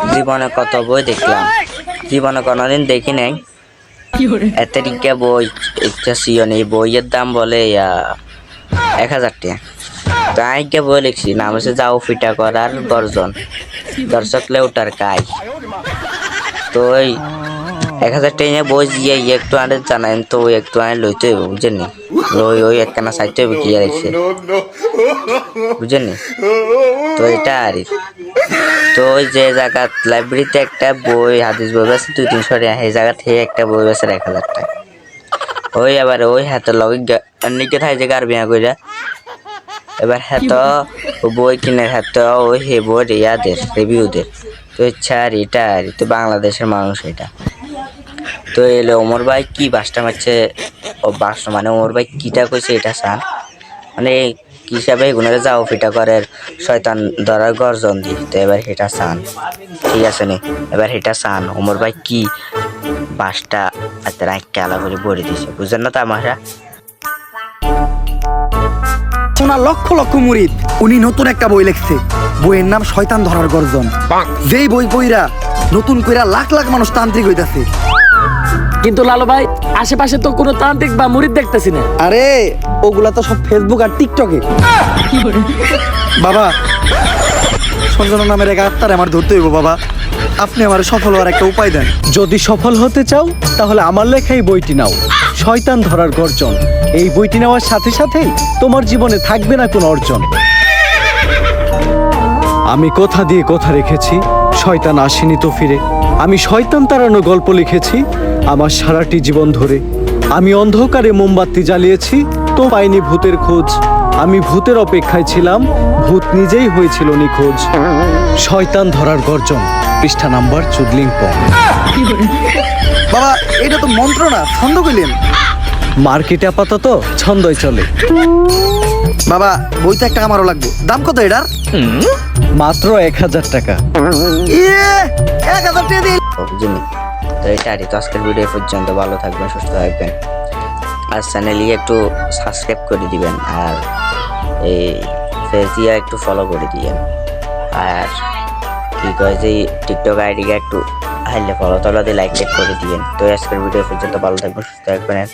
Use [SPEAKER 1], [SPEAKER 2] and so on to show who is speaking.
[SPEAKER 1] জীবনে কত বই দেখলাম। জীবনে কোনোদিন দেখি নাই। এতেরিকা বই ইচ্ছা সিয়ন এই বইয়ের দাম বলে ইয়া, এক হাজার টাকা। তাই কে বই লিখছি? নাম হচ্ছে যাও ফিটা করার গর্জন। দর্শক লেউটার কাজ তো ওই এক হাজার টাকা বই দিয়ে ইয়ে একটু আনে জানাইন তো একটু আনে লইতে হইব বুঝেনি ওই ওই একখানা সাইতে হবে কি রাখছে বুঝেনি তো এটা আর তো ওই যে জায়গা লাইব্রেরিতে একটা বই, হাদিস বই আছে দুই, তিনশো টাকা। সেই জায়গা থেকে একটা বই আছে এক হাজার টাকা। ওই এবার ওই হাতের লগে নিকে থাকে যে গার বিয়া কইরা। এবার হাত বই কিনে হাত ওই হে বই ইয়া দের রিভিউ দের তো ইচ্ছা আর এটা আর তো বাংলাদেশের মানুষ এটা। তো এলে ওমর ভাই কি বাসটা মারছে? ও বাস মানে ওমর ভাই কিটা কইছে এটা সান? মানে কি হিসাবে এগুলোকে যাও ফিটা করে শয়তান ধরার গর্জন দি। তো এবার সেটা সান। ঠিক আছে নি এবার সেটা সান। ওমর ভাই কি বাসটা এত রাখকে আলা করে বলে দিছে বুঝলেন না তো আমার?
[SPEAKER 2] ওনার লক্ষ লক্ষ মুরিদ উনি নতুন একটা বই লিখছে। বইয়ের নাম শয়তান ধরার গর্জন। যেই বই পইরা নতুন কইরা লাখ লাখ মানুষ তান্ত্রিক হইতাছে।
[SPEAKER 3] কিন্তু লালু ভাই আশেপাশে তো কোনো তান্ত্রিক বা মুরিদ দেখতেছি না।
[SPEAKER 2] আরে ওগুলা তো সব ফেসবুক আর টিকটকে বাবা সঞ্জনা নামের এক আত্মার আমার ধরতে হইব বাবা। আপনি আমার সফল হওয়ার একটা উপায় দেন।
[SPEAKER 4] যদি সফল হতে চাও তাহলে আমার লেখা এই বইটি নাও শয়তান ধরার গর্জন। এই বইটি নেওয়ার সাথে সাথেই তোমার জীবনে থাকবে না কোনো অর্জন। আমি কথা দিয়ে কথা রেখেছি শয়তান আসেনি তো ফিরে। আমি শয়তান তাড়ানো গল্প লিখেছি আমার সারাটি জীবন ধরে। আমি অন্ধকারে মোমবাতি জ্বালিয়েছি তো পাইনি ভূতের খোঁজ। আমি ভূতের অপেক্ষায় ছিলাম ভূত নিজেই হয়েছিল নিখোঁজ। শয়তান ধরার গর্জন পৃষ্ঠা নাম্বার চুদলিং
[SPEAKER 2] বাবা এটা তো মন্ত্র না ছন্দ কইলেন।
[SPEAKER 4] মার্কেটে আপাতত ছন্দই চলে।
[SPEAKER 2] বাবা বইতে একটা আমারও লাগবে। দাম কত এটার?
[SPEAKER 4] মাত্র এক হাজার টাকা।
[SPEAKER 2] ইয়ে এক হাজার টাকা দিন
[SPEAKER 1] তো এটা আর কি। তো আজকের ভিডিও পর্যন্ত। ভালো থাকবেন, সুস্থ থাকবেন। আর চ্যানেলই একটু সাবস্ক্রাইব করে দিবেন আর এই ফেস দিয়ে একটু ফলো করে দিবেন। আর কি কয় যে টিকটক আইডিকে একটু হাইলে ফলো দিয়ে লাইক টেক করে দিবেন। তো আজকের ভিডিও পর্যন্ত। ভালো থাকবেন, সুস্থ থাকবেন।